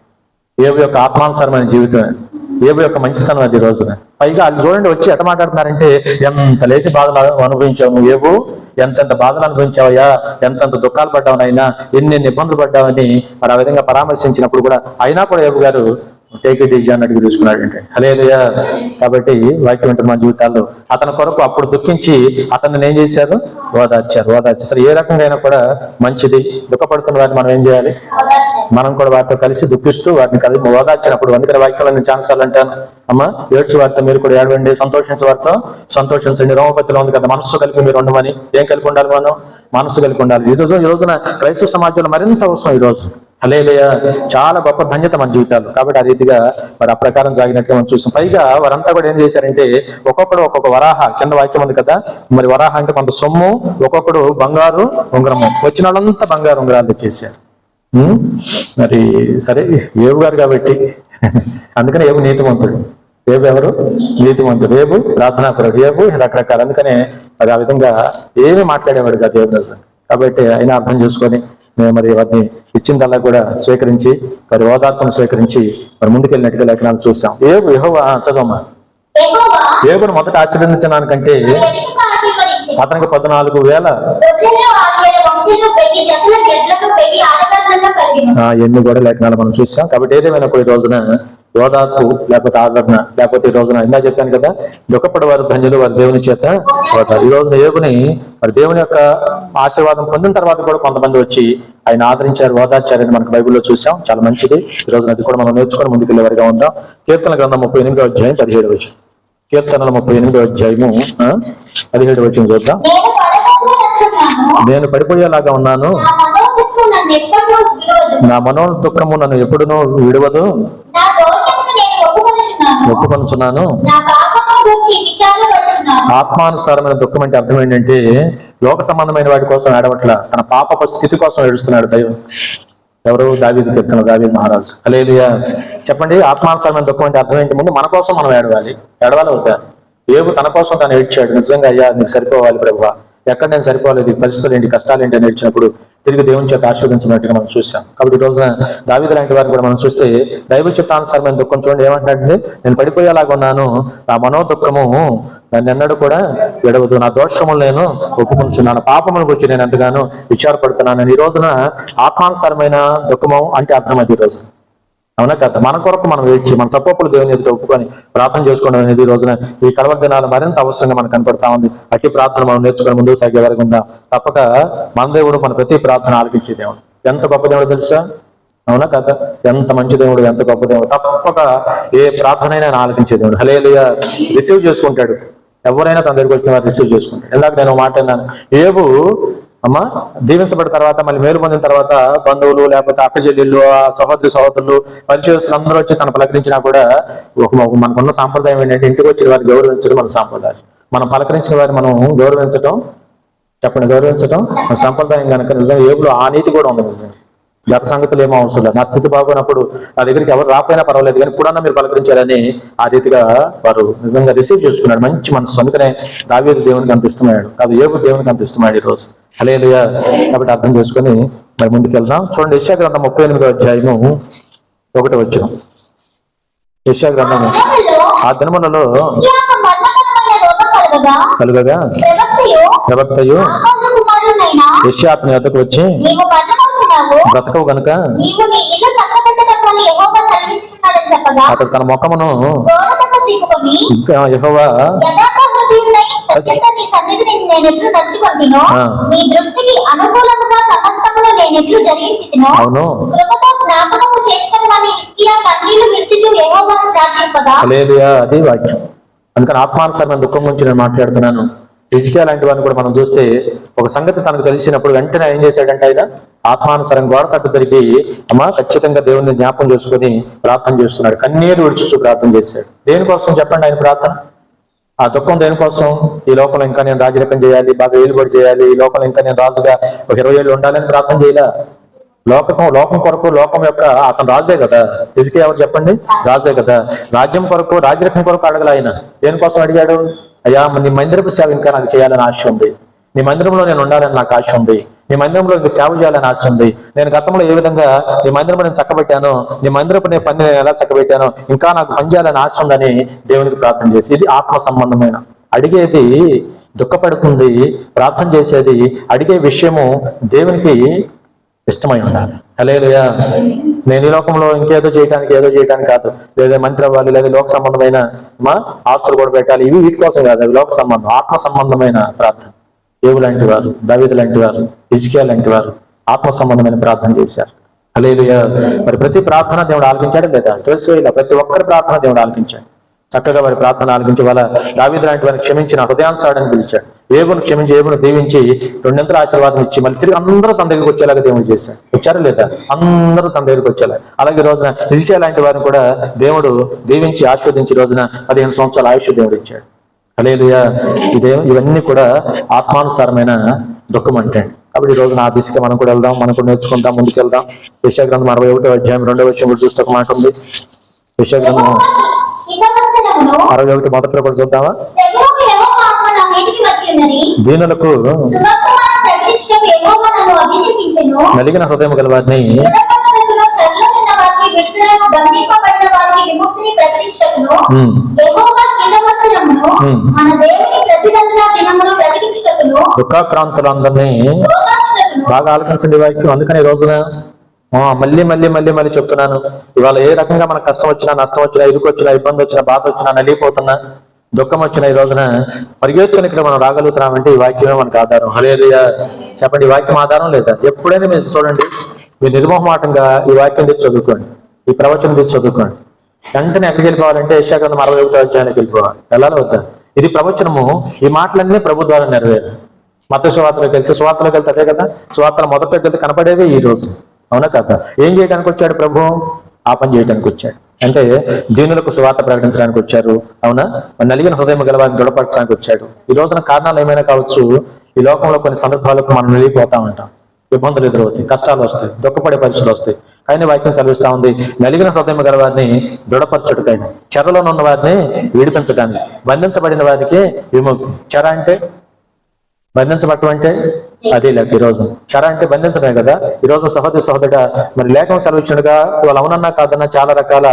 ఏబు యొక్క ఆత్మానుసారమైన జీవితం అది. ఏబు యొక్క మంచితనం అది రోజున. పైగా అది చూడండి వచ్చి ఎట మాట్లాడుతున్నారంటే ఎంత లేచి బాధలు అనుభవించావు నువ్వు? ఏబు ఎంతెంత బాధలు అనుభవించావయ్యా? ఎంతెంత దుఃఖాలు పడ్డావనైనా ఎన్ని ఎన్ని ఇబ్బందులు పడ్డావని మరి ఆ విధంగా పరామర్శించినప్పుడు కూడా అయినా కూడా ఏబు గారు టేక్ ఇట్ ఈజీ అన్నట్టుగా చూసుకున్నాడు అంటే హలేలుయా కాబట్టి వాక్యం ఉంటుంది మన జీవితాల్లో. అతని కొరకు అప్పుడు దుఃఖించి అతన్ని ఏం చేశారు? ఓదార్చారు ఓదార్చారు. సరే ఏ రకంగా అయినా కూడా మంచిది. దుఃఖపడుతున్న వారిని మనం ఏం చేయాలి? మనం కూడా వారితో కలిసి దుఃఖిస్తూ వారిని కలిసి ఓదార్చినప్పుడు అందుకని వాక్యంలో నేను ఛాన్సాలు అంటాను. అమ్మా ఏడ్చు వారితో మీరు కూడా ఏడవండి సంతోషించే వారితో. సంతోషించండి రోమపతిలో ఉంది కదా మనస్సు కలిపి మీరు ఉండమని. ఏం కలిపి ఉండాలి మనం? మనస్సు కలిపి ఉండాలి. ఈ రోజు ఈ రోజున క్రైస్తవ సమాజంలో మరింత అవసరం ఈ రోజు. అలే చాలా గొప్ప ధన్యత మన జీవితాలు కాబట్టి ఆ రీతిగా మరి ఆ ప్రకారం సాగినట్టుగా మనం చూసాం పైగా వారంతా కూడా ఏం చేశారంటే ఒక్కొక్కడు ఒక్కొక్క వరాహ కింద వాక్యం ఉంది కదా మరి వరాహ అంటే కొంత సొమ్ము ఒక్కొక్కడు బంగారు ఉంగరము. వచ్చిన వాళ్ళంతా బంగారు ఉంగరాలు తెచ్చేసారు మరి సరే ఏవు గారు కాబట్టి. అందుకనే ఏవు నీతిమంతుడు. ఏబు ఎవరు? నీతిమంతుడు. ఏబు? ప్రార్థనాపరుడు ఏబు? రకరకాల. అందుకనే మరి ఆ విధంగా ఏమి మాట్లాడేవాడు కదా ఏబు కాబట్టి అయినా అర్థం చేసుకొని మేము మరి వాటిని ఇచ్చిందల్లా కూడా స్వీకరించి మరి ఓదార్పును స్వీకరించి మరి ముందుకెళ్ళినట్టుగా లేఖనాలు చూస్తాం ఏబు యెహోవా ఆ, చదవమ్మా ఏబును మొదట ఆశీర్వదించడానికంటే. అతనికి పద్నాలుగు వేల ఎన్ని కూడా లేఖనాలు మనం చూసాం కాబట్టి ఏదేమైనా కూడా ఈ రోజున ఓదార్పు లేకపోతే ఆదరణ లేకపోతే ఈ రోజున ఇందా చెప్పాను కదా దుఃఖపడి వారు ధన్యులు వారి దేవుని చేత ఈ రోజున ఏగుని మరి దేవుని యొక్క ఆశీర్వాదం పొందిన తర్వాత కూడా కొంతమంది వచ్చి ఆయన ఆదరించారు ఓదార్చారని మనకు బైబిల్లో చూసాం. చాలా మంచిది. ఈ రోజున అది కూడా మనం నేర్చుకొని ముందుకెళ్ళే వారిగా ఉందాం. కీర్తన గ్రంథం ముప్పై ఎనిమిదో అధ్యాయం పదిహేడు వచ్చి కీర్తనల ముప్పై ఎనిమిదో అధ్యాయము పదిహేడు వచ్చిన చూద్దాం.
నేను
పడిపోయేలాగా ఉన్నాను.
నా
మనో దుఃఖము నన్ను ఎప్పుడునూ విడవదు.
ఒప్పుకొనుచున్నాను.
ఒప్పుకొనుచున్నాను
నా పాపమును గురించి విచారపడుచున్నాను
ఆత్మానుసారమైన దుఃఖం అంటే అర్థం ఏంటంటే లోక సంబంధమైన వాటి కోసం ఏడవట్ల. తన పాప స్థితి కోసం ఏడుస్తున్నాడు దైవం. ఎవరు దావీదు కీర్తన దావీదు మహారాజు. అలేలియా చెప్పండి ఆత్మానుసారమైన దుఃఖం అంటే అర్థం ఏంటి ముందు మన కోసం మనం ఏడవాలి. ఏడవాలి అవుతా. ఏబు తన కోసం తను ఏడ్చాడు. నిజంగా అయ్యా నీకు సరిపోవాలి ప్రభు ఎక్కడ నేను సరిపోలేదు పరిస్థితులు ఏంటి కష్టాలు ఏంటి అని ఏడ్చినప్పుడు తిరిగి దేవుని చేత ఆశీర్వదించినట్టుగా మనం చూసాం కాబట్టి ఈ రోజున దావిద లాంటి వారిని కూడా మనం చూస్తే దైవ చిత్తానుసారమైన దుఃఖం చూడండి ఏమంటున్నాడంటే నేను పడిపోయేలాగా ఉన్నాను నా మనో దుఃఖము నన్ను ఎన్నడూ కూడా విడవదు నా దోషములు నేను ఒప్పుకుంటున్నాను పాపముల గురించి నేను ఎంతగానో విచారపడుతున్నాను ఈ రోజున ఆత్మానుసారమైన దుఃఖము అంటే అర్థం ఈ రోజు. అవునా కదా? మన కొరకు మనం వేచి మన తప్పప్పుడు దేవుని ఎదుట ఒప్పుకొని ప్రార్థన చేసుకోవడం అనేది ఈ రోజున ఈ కలవర దినాలు మరింత అవసరంగా మనకు కనపడతా ఉంది. అట్టి ప్రార్థన మనం నేర్చుకుని ముందుకు సాగే వరకు ఉందాం? తప్పక మన దేవుడు మన ప్రతి ప్రార్థన ఆలకించే దేవుడు. ఎంత గొప్ప దేవుడు తెలుసా? అవునా కదా? ఎంత మంచి దేవుడు ఎంత గొప్ప దేవుడు. తప్పక ఏ ప్రార్థనైనా ఆయన ఆలకించే దేవుడు. హలేలుగా రిసీవ్ చేసుకుంటాడు. ఎవరైనా తన దగ్గరికి వచ్చిన వారు రిసీవ్ చేసుకుంటాడు ఇందాక నేను మాట అన్నాను ఏబు అమ్మా దీవించబడిన తర్వాత మళ్ళీ మేలు పొందిన తర్వాత బంధువులు లేకపోతే అక్క చెల్లెళ్ళు ఆ సహోదరి సహోదరులు పరిచయస్తులు అందరూ వచ్చి తను పలకరించినా కూడా ఒక మనకున్న సాంప్రదాయం ఏంటంటే ఇంటికి వచ్చిన వారిని గౌరవించడం మన సాంప్రదాయం. మనం పలకరించిన వారిని మనం గౌరవించడం చెప్పండి గౌరవించడం మన సంప్రదాయం కనుక నిజంగా ఏపులో ఆ నీతి కూడా ఉంది నిజంగా. గత సంగతులు ఏమో అవసరం లేదు. నా స్థితి బాగున్నప్పుడు నా దగ్గరికి ఎవరు రాకపోయినా పర్వాలేదు కానీ ఇప్పుడన్నా మీరు పలకరించారని ఆ రీతిగా వారు నిజంగా రిసీవ్ చేసుకున్నాడు. మంచి మనసు. అందుకనే దావీదు దేవునికి అంత ఇష్టమయ్యాడు. కాదు ఏబు దేవునికి అంత ఇష్టమయ్యాడు ఈరోజు. హలేలుయా కాబట్టి అర్థం చేసుకొని మరి ముందుకు వెళ్దాం. చూడండి యశా గ్రంథం ముప్పై ఎనిమిదో అధ్యాయము ఒకటి వచ్చిన యశా గ్రంథము.
దినములలో
ఆ దినములలో
కలగగా ప్రవక్తయు
యశా అతని వద్దకు వచ్చి బ్రతకవు. గనుక. అతడు తన ముఖమును ఇంకా యెహోవా అవును. అది వాక్యం. అందుకని ఆత్మానుసారమైన దుఃఖం గురించి నేను మాట్లాడుతున్నాను. హిజ్కియా లాంటి వారిని కూడా మనం చూస్తే ఒక సంగతి తనకు తెలిసినప్పుడు వెంటనే ఏం చేశాడంటే ఆయన ఆత్మానుసరం గోడ కట్టు తిరిగి ఖచ్చితంగా దేవుని జ్ఞాపం చేసుకుని ప్రార్థన చేస్తున్నాడు. కన్నీరు విడిచుచు ప్రార్థన చేశాడు. దేనికోసం చెప్పండి ఆయన ప్రార్థన? ఆ దుఃఖం దేనికోసం? ఈ లోకంలో ఇంకా నేను రాజరికం చేయాలి బాగా ఏలుబడి చేయాలి ఈ లోకంలో ఇంకా నేను రాజుగా ఒక ఇరవై ఏళ్ళు ఉండాలని ప్రార్థన చేయలే? లోకం లోకం కొరకు లోకం యొక్క అతను రాజే కదా? ఇసుకే ఎవరు చెప్పండి? రాజే కదా. రాజ్యం కొరకు రాజరికం కొరకు అడగల ఆయన. దేనికోసం అడిగాడు? అయ్యా నీ మందిరపు సేవ ఇంకా నాకు చేయాలని ఆశ ఉంది. నీ మందిరంలో నేను ఉండాలని నాకు ఆశ ఉంది. నీ మందిరంలో ఇంకా సేవ చేయాలని ఆశ ఉంది. నేను గతంలో ఏ విధంగా నీ మందిరం నేను చక్కబెట్టాను నీ మందిరపు నీ పని నేను ఎలా చక్కబెట్టాను ఇంకా నాకు పని చేయాలని ఆశ ఉందని దేవునికి ప్రార్థన చేసి ఇది ఆత్మ సంబంధమైన. అడిగేది దుఃఖపడుతుంది ప్రార్థన చేసేది అడిగే విషయము దేవునికి ఇష్టమై ఉండాలి. హలేలుయా నేను ఈ లోకంలో ఇంకేదో చేయడానికి ఏదో చేయడానికి కాదు. లేదా మంత్రి అవ్వాలి లేదా లోక సంబంధమైన మా ఆస్తులు కూడా పెట్టాలి. ఇవి వీటి కోసం కాదు అవి లోక సంబంధం ఆత్మ సంబంధమైన ప్రార్థన. ఏవు లాంటి వారు దవిద లాంటి వారు ఇజికియా లాంటి వారు ఆత్మ సంబంధమైన ప్రార్థన చేశారు. అలేదు మరి ప్రతి ప్రార్థన దేవుడు ఆలకించాడు లేదా? తెలుసు ఇలా ప్రతి ఒక్కరి ప్రార్థన దేవుడు ఆలకించాడు. చక్కగా వారి ప్రార్థన ఆలకించి వాళ్ళ దావీదు లాంటి వారిని క్షమించిన హృదయాన్సాడని పిలిచాడు. ఏబును క్షమించి ఏబును దీవించి రెండింతల ఆశీర్వాదం ఇచ్చి మళ్ళీ తిరిగి అందరూ తన దగ్గరికి వచ్చేలాగా దేవుడు చేశాడు వచ్చారా లేదా? అందరూ తన దగ్గరికి వచ్చేలా. అలాగే ఈ రోజున హిజికియా లాంటి వారిని కూడా దేవుడు దీవించి ఆశీర్వదించి రోజున పదిహేను సంవత్సరాల ఆయుష్ దేవుడు ఇచ్చాడు. అలేలుయా ఇదే ఇవన్నీ కూడా ఆత్మానుసారమైన దుఃఖం అంటే. కాబట్టి ఈ రోజున ఆ దిశగా మనం కూడా వెళ్దాం మనం కూడా నేర్చుకుందాం ముందుకు వెళ్దాం. విషయగ్రంథం అరవై ఒకటో అధ్యాయం రెండో విషయం కూడా చూస్తే ఒక మాట ఉంది. విషయగ్రంథం
హితవచనమును
అరవై ఒకటి మొదట్లో కూడా చూద్దామా
ప్రభువుకు యెహోవా ఆత్మ నా మీదికి వచ్చి ఉన్నది
దీనులకు నలిగిన హృదయం గల వారిని
వారికి వారికి
దుఃఖాక్రాంతులందరినీ బాగా ఆలోచించండి వాక్యం అందుకని ఈ రోజున మళ్ళీ మళ్ళీ మళ్ళీ మళ్ళీ చెప్తున్నాను. ఇవాళ ఏ రకంగా మనకు కష్టం వచ్చినా నష్టం వచ్చినా ఇరుకు వచ్చినా ఇబ్బంది వచ్చినా బాధ వచ్చినా నలిగిపోతున్నా దుఃఖం వచ్చిన ఈ రోజున పరిగెత్తుకుని ఇక్కడ మనం రాగలుగుతున్నామంటే ఈ వాక్యమే మనకు ఆధారం. హలేలుయా చెప్పండి ఈ వాక్యం ఆధారం లేదా? ఎప్పుడైనా మీరు చూడండి మీరు నిర్మోహమాటంగా ఈ వాక్యం తెచ్చి చదువుకోండి ఈ ప్రవచనం తెచ్చి చదువుకోండి. వెంటనే ఎక్కడికి వెళ్ళిపోవాలంటే యశాగ్రంథం అరవై ఒకటో అధ్యాయానికి వెళ్ళిపోవాలి. వెళ్ళాలి వద్దా? ఇది ప్రవచనము. ఈ మాటలన్నీ ప్రభు ద్వారా నెరవేరు మత సువార్తలోకి వెళ్తే సువార్తలోకి వెళ్తే అదే కదా? సువార్తల మొదటికి వెళ్తే కనపడేదే ఈ రోజు. అవునా కదా? ఏం చేయడానికి వచ్చాడు ప్రభు? ఆ పని చేయడానికి వచ్చాడు. అంటే దీనులకు సువార్త ప్రకటించడానికి వచ్చారు. అవునా? నలిగిన హృదయం గల వారిని దృఢపరచడానికి వచ్చాడు. ఈ రోజున కారణాలు ఏమైనా కావచ్చు? ఈ లోకంలో కొన్ని సందర్భాలకు మనం నలిగిపోతా ఉంటాం. ఇబ్బందులు ఎదురవుతాయి కష్టాలు వస్తాయి దుఃఖపడే పరిస్థితులు వస్తాయి. కానీ వాక్యం సెలవిస్తా ఉంది నలిగిన హృదయం గల వారిని దృఢపరచుడుకైనా చెరలో ఉన్న వారిని విడిపించడానికి బంధించబడిన వారికి విముక్తి. చెర అంటే? బంధించబట్టం అంటే అదే లేక ఈ రోజు. చర అంటే బంధించడమే కదా. ఈ రోజు సహోదరి సహోదరుగా మరి లేఖం సెలవిచ్చినగా వాళ్ళు అవునన్నా కాదన్నా చాలా రకాల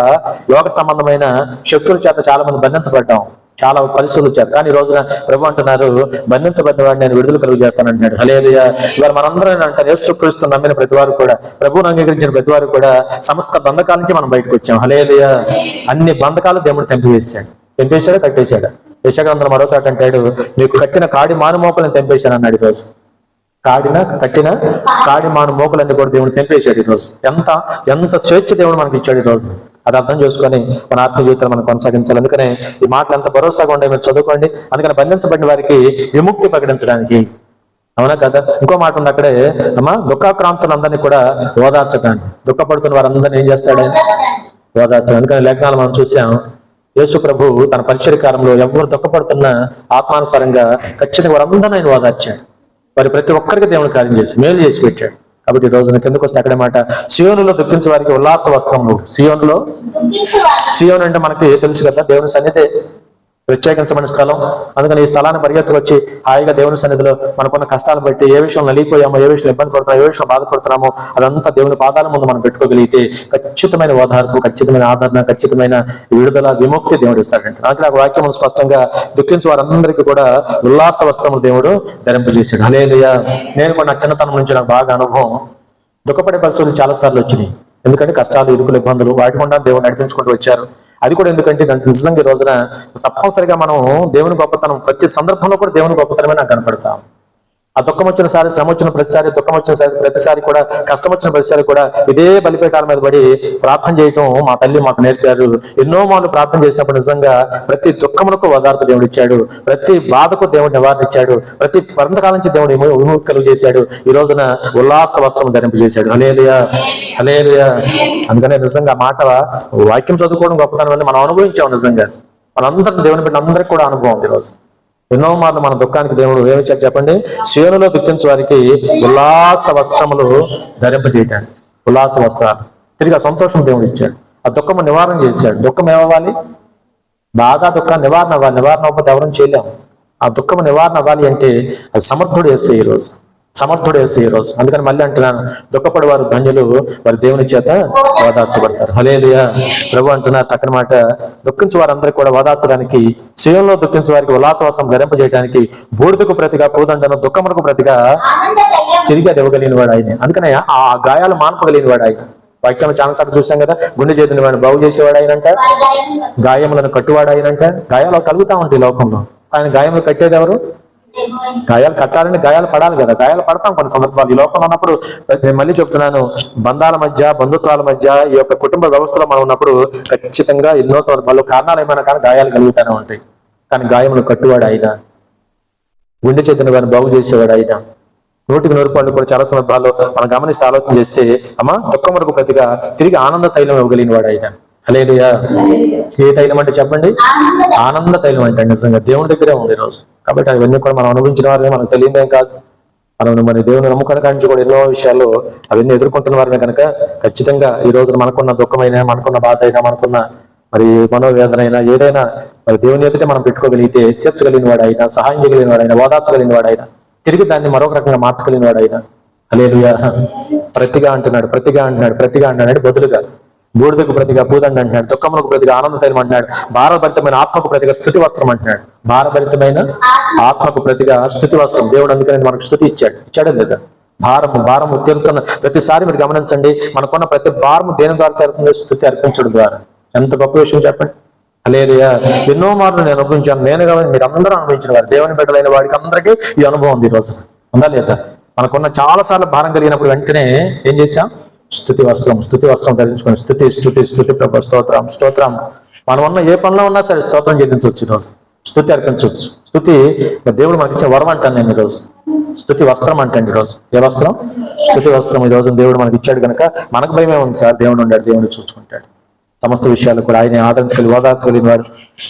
యోగ సంబంధమైన శక్తుల చేత చాలా మంది బంధించబడ్డాం. చాలా పరిస్థితులు వచ్చారు కానీ ఈ రోజున ప్రభు అంటున్నారు బంధించబడిన వాడిని నేను విడుదల కలుగు చేస్తానంటున్నాడు హలేలుయా ఇవాళ మనందరం అంటారు యేసుక్రీస్తు నమ్మిన ప్రతి వారు కూడా ప్రభువును అంగీకరించిన ప్రతి వారు కూడా సమస్త బంధకాల నుంచి మనం బయటకు వచ్చాం. హలేలుయా అన్ని బంధకాలు దేవుడు తెంపివేశాడు. తెంపేశాడు? కట్టేశాడు? యశగ్రంథం మరో తాట అంటాడు మీకు కట్టిన కాడి మానుమోకలను తెంపేశాను అన్నాడు ఈరోజు కాడిన కట్టిన కాడి మాను కూడా దేవుడు తెంపేశాడు ఈరోజు ఎంత ఎంత స్వేచ్ఛ దేవుడు మనకి ఇచ్చాడు ఈరోజు అది అర్థం చేసుకొని మన ఆత్మ జీవితం మనం కొనసాగించాలి. అందుకనే ఈ మాటలు ఎంత భరోసాగా ఉండే మీరు చదువుకోండి. అందుకని బంధించబడిన వారికి విముక్తి ప్రకటించడానికి. అవునా కదా? ఇంకో మాట ఉంది అక్కడే. అమ్మా దుఃఖాక్రాంతులందరినీ కూడా ఓదార్చకండి. దుఃఖపడుతున్న వారందరినీ ఏం చేస్తాడు? ఆయన అందుకని లేఖనాలు మనం చూసాం. యేసు ప్రభు తన పరిచయ కాలంలో ఎవరు దుఃఖపడుతున్నా ఆత్మానుసారంగా ఖచ్చితంగా వారందరినీ ఆయన ఓదార్చాడు వారి ప్రతి ఒక్కరికి దేవుని కార్యం చేసి మేలు చేసి పెట్టాడు. కాబట్టి ఈ రోజున కిందకు వస్తే అక్కడే మాట సియోనులో దుఃఖించే వారికి ఉల్లాస వస్త్రములు. సియోనులో? సియోన్ అంటే మనకి తెలుసు కదా దేవుని సన్నిధి. ప్రత్యేకించబడిన స్థలం. అందుకని ఈ స్థలాన్ని పరిగెత్తుకు వచ్చి హాయిగా దేవుని సన్నిధిలో మనకున్న కష్టాలు బట్టి ఏ విషయంలో నలిగిపోయామో ఏ విషయం ఇబ్బంది పడుతున్నామో ఏ విషయం బాధపడుతున్నామో అదంతా దేవుని పాదాల ముందు మనం పెట్టుకోగలిగితే ఖచ్చితమైన ఓదార్పు ఖచ్చితమైన ఆదరణ ఖచ్చితమైన విడుదల విముక్తి దేవుడు ఇస్తాడంటే. నాకు నాకు వాక్యం స్పష్టంగా దుఃఖించి వారందరికీ కూడా ఉల్లాస వస్త్రములు దేవుడు ధరింపజేశాడు. హలేలుయా నేను కూడా నా చిన్నతనం నుంచి నాకు బాగా అనుభవం. దుఃఖపడే పరిస్థితులు చాలా సార్లు వచ్చినాయి. ఎందుకంటే కష్టాలు ఇరుకులు ఇబ్బందులు వాటి గుండా దేవుడు నడిపించుకుంటూ వచ్చారు. అది కూడా ఎందుకంటే నాకు నిజంగా ఈ రోజున తప్పనిసరిగా మనం దేవుని గొప్పతనం ప్రతి సందర్భంలో కూడా దేవుని గొప్పతనమే నాకు కనపడతాం. ఆ దుఃఖం వచ్చిన సారి శ్రమ వచ్చిన ప్రతిసారి దుఃఖం వచ్చిన సారి ప్రతిసారి కూడా కష్టం వచ్చిన ప్రతిసారి కూడా ఇదే బలిపేటాల మీద పడి ప్రార్థన చేయటం మా తల్లి మాకు నేర్పారు. ఎన్నో మార్లు ప్రార్థన చేసినప్పుడు నిజంగా ప్రతి దుఃఖమునకు ఓదార్పు దేవుడు ఇచ్చాడు. ప్రతి బాధకు దేవుడు నివారణ ఇచ్చాడు. ప్రతి పరంతకాల నుంచి దేవుడు విము- విముక్తి కలుగు చేశాడు ఈ రోజున ఉల్లాస వస్త్రం ధరింపు చేశాడు హలేలుయా హలేలుయా అందుకనే నిజంగా మాట వాక్యం చదువుకోవడం గొప్పతనం మనం అనుభవించాం నిజంగా. మనందరం దేవుని బిడ్డ అందరికి కూడా అనుభవం ఉంది ఈ రోజు. ఎన్నో మార్లు మన దుఃఖానికి దేవుడు ఏమిచ్చారు చెప్పండి? శివునిలో దుఃఖించే వారికి ఉల్లాస వస్త్రములు ధరింపజేయటాడు ఉల్లాస వస్త్రాలు తిరిగి ఆ సంతోషం దేవుడు ఇచ్చాడు. ఆ దుఃఖము నివారణ చేశాడు. దుఃఖం ఏమవ్వాలి? బాగా దుఃఖం నివారణ అవ్వాలి. నివారణ అవ్వకపోతే ఎవరూ చేయలేము. ఆ దుఃఖం నివారణ అవ్వాలి అంటే అది సమర్థుడు వేస్తే ఈరోజు సమర్థుడు వేసి ఈ రోజు. అందుకని మళ్ళీ అంటున్నాను దుఃఖపడి వారు ధన్యులు వారి దేవుని చేత ఓదార్చబడతారు హలేలుయా ప్రభు అంటున్నారు చక్కని మాట. దుఃఖించే వారందరికీ కూడా ఓదార్చడానికి శివంలో దుఃఖించే వారికి ఉల్లాసవాసం ధరింపజేయడానికి బూడిదకు ప్రతిగా పూదండను దుఃఖమునకు ప్రతిగా తిరిగి అది ఇవ్వగలిగిన వాడు ఆయన. అందుకనే ఆ గాయాలు మాన్పగలిగిన వాడు ఆయన. వాక్యంలో చాలా సార్లు చూసాం కదా గుండె చేతిని వాడిని బాగు చేసేవాడు ఆయనంట
గాయములను
కట్టువాడు ఆయనంట. గాయాలు కలుగుతా ఉంటాయి లోకంలో. ఆయన గాయములు కట్టేది ఎవరు? గాయాలు కట్టాలని గాయాలు పడాలి కదా. గాయాలు పడతాం కొన్ని సందర్భాలు. ఈ లోపల ఉన్నప్పుడు నేను మళ్ళీ చెప్తున్నాను బంధాల మధ్య బంధుత్వాల మధ్య ఈ యొక్క కుటుంబ వ్యవస్థలో మనం ఉన్నప్పుడు ఖచ్చితంగా ఎన్నో సందర్భాల్లో కారణాలు ఏమైనా కానీ గాయాలు కలుగుతూనే ఉంటాయి. కానీ గాయములు కట్టువాడు ఆయన గుండె చేతిని వారిని బాగు చేసేవాడు ఆయన నూటికి నూరు పాళ్ళు కూడా చాలా సందర్భాల్లో మనం గమనిస్తే ఆలోచన చేస్తే అమ్మ దుఃఖం వరకు ప్రతిగా తిరిగి ఆనంద తైలం ఇవ్వగలిగిన వాడు ఆయన అలేలుయా ఏ తైలం అంటే చెప్పండి?
ఆనంద
తైలం. అంటే నిజంగా దేవుని దగ్గరే ఉంది ఈరోజు. కాబట్టి అవన్నీ కూడా మనం అనుభవించిన వారే మనకు తెలియదేం కాదు. మనం మరి దేవుని నమ్మకాన్ని కాంచి కూడా ఎన్నో విషయాల్లో అవన్నీ ఎదుర్కొంటున్న వారిని కనుక ఖచ్చితంగా ఈ రోజున మనకున్న దుఃఖమైనా మనకున్న బాధ అయినా మనకున్న మరి మనోవేదన అయినా ఏదైనా మరి దేవుని ఎదుట మనం పెట్టుకోగలిగితే తీర్చగలిగిన వాడైనా సహాయం చేయగలిగిన వాడైనా ఓదార్చగలిగిన వాడైనా తిరిగి దాన్ని మరొక రకంగా మార్చగలిగిన వాడైనా అలేలుయా ప్రతిగా అంటున్నాడు ప్రతిగా అంటున్నాడు ప్రతిగా అంటున్నాడు బదులుగా. బూడిదకు ప్రతిగా పూదండ అంటున్నాడు దుఃఖములకు ప్రతిగా ఆనంద తైలం అంటున్నాడు భారభరితమైన ఆత్మకు ప్రతిగా స్థుతి వస్త్రం అంటున్నాడు. భారభరితమైన ఆత్మకు ప్రతిగా స్థుతి వస్త్రం. దేవుడు అందుకని మనకు స్థుతి ఇచ్చాడు. ఇచ్చాడే లేదా భారము భారము తీరుతున్న ప్రతిసారి మీరు గమనించండి మనకున్న ప్రతి భారము దేని ద్వారా తీరుతుంది స్థుతి అర్పించడం ద్వారా. ఎంత గొప్ప విషయం చెప్పండి. అలేరియా ఎన్నో మార్లు నేను అనుభవించాను. నేను కాబట్టి మీరు అందరూ అనుభవించిన వారు. దేవుని బిడ్డలైన వాడికి అందరికీ ఈ అనుభవం ఉంది ఈ రోజు. ఉందా లేదా? మనకున్న చాలా సార్లు భారం కలిగినప్పుడు వెంటనే ఏం చేశాం? స్థుతి వస్త్రం స్థుతి వస్త్రం ధరించుకొని స్థుతి స్థుతి స్థుతి ప్రభు స్తోత్రం స్తోత్రం. మనం ఉన్న ఏ పనిలో ఉన్నా సరే స్తోత్రం చెల్లించవచ్చు ఈరోజు. స్థుతి అర్పించవచ్చు. స్థుతి దేవుడు మనకి ఇచ్చిన వరం అంటాను నేను ఈరోజు. స్థుతి వస్త్రం అంటండి ఈరోజు. ఏ వస్త్రం? స్థుతి వస్త్రం ఈ రోజు దేవుడు మనకి ఇచ్చాడు కనుక మనకు భయమే ఉంది సార్. దేవుడు ఉండాడు దేవుడు చూసుకుంటాడు. సమస్త విషయాలు కూడా ఆయన ఆదరించగలిగి ఓదార్చగలిగిన వారు.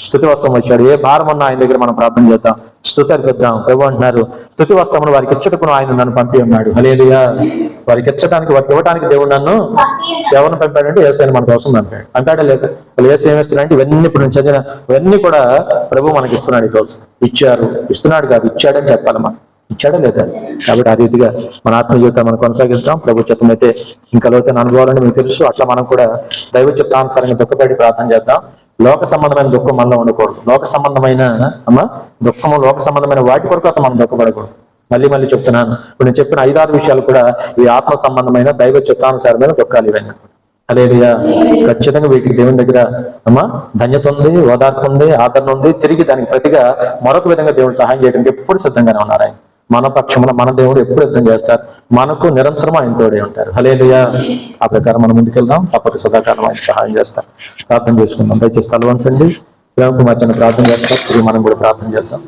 స్థుతి వస్త్రం వచ్చాడు. ఏ భారం ఉన్నా ఆయన దగ్గర మనం ప్రార్థన చేద్దాం. స్థుతి అర్పిద్దాం. ప్రభు అంటున్నారు స్థుతి వస్త్రమును వారికి ఇచ్చటకును ఆయన నన్ను పంపి ఉన్నాడు. హలేలుయా వారికి ఇచ్చడానికి వారికి ఇవ్వడానికి దేవుడు నన్ను ఎవరిని పంపాడంటే ఏసైనా మన కోసం పంపాడు. అంటాడే లేదు? వాళ్ళు ఏసు ఏమిస్తున్నాడంటే ఇవన్నీ ఇప్పుడు నేను చదివిన ఇవన్నీ కూడా ప్రభు మనకి ఇస్తున్నాడు ఈరోజు ఇచ్చారు. ఇస్తున్నాడు కాదు ఇచ్చాడని చెప్పాలి మనం. ఇచ్చాడా లేదా? కాబట్టి ఆ రీతిగా మన ఆత్మ జీవితం మనం కొనసాగిస్తాం. ప్రభు చిత్తం అయితే ఇంకా లోతైన అనుభవాలని మీకు తెలుసు. అట్లా మనం కూడా దైవ చిత్తానుసారంగా దుఃఖపడి ప్రార్థన చేద్దాం. లోక సంబంధమైన దుఃఖం మనలో ఉండకూడదు. లోక సంబంధమైన అమ్మా దుఃఖము లోక సంబంధమైన వాటి కొరకు అసలు మనం దుఃఖపడకూడదు. మళ్ళీ మళ్ళీ చెప్తున్నాను. ఇప్పుడు నేను చెప్పిన ఐదారు విషయాలు కూడా ఈ ఆత్మ సంబంధమైన దైవ చిత్తానుసారమైన దుఃఖాలు ఇవన్నీ. అలేలుయా ఖచ్చితంగా వీటికి దేవుని దగ్గర అమ్మా ధన్యత ఉంది ఓదార్పు ఉంది ఆదరణ ఉంది. తిరిగి దానికి ప్రతిగా మరొక విధంగా దేవుడు సహాయం చేయడానికి ఎప్పుడు సిద్ధంగానే ఉన్నారు ఆయన. మన పక్షంలో మన దేవుడు ఎప్పుడు యుద్ధం చేస్తారు? మనకు నిరంతరం ఆయన తోడే ఉంటారు. హలేలుయా ఆ ప్రకారం మనం ముందుకెళ్దాం. తప్పక సదాకాలం ఆయన సహాయం చేస్తారు. ప్రార్థన చేసుకుందాం. దయచేసి తలవంచండి. ప్రేమ కుమార్తెను ప్రార్థన చేస్తారు తిరిగి మనం కూడా ప్రార్థన చేద్దాం.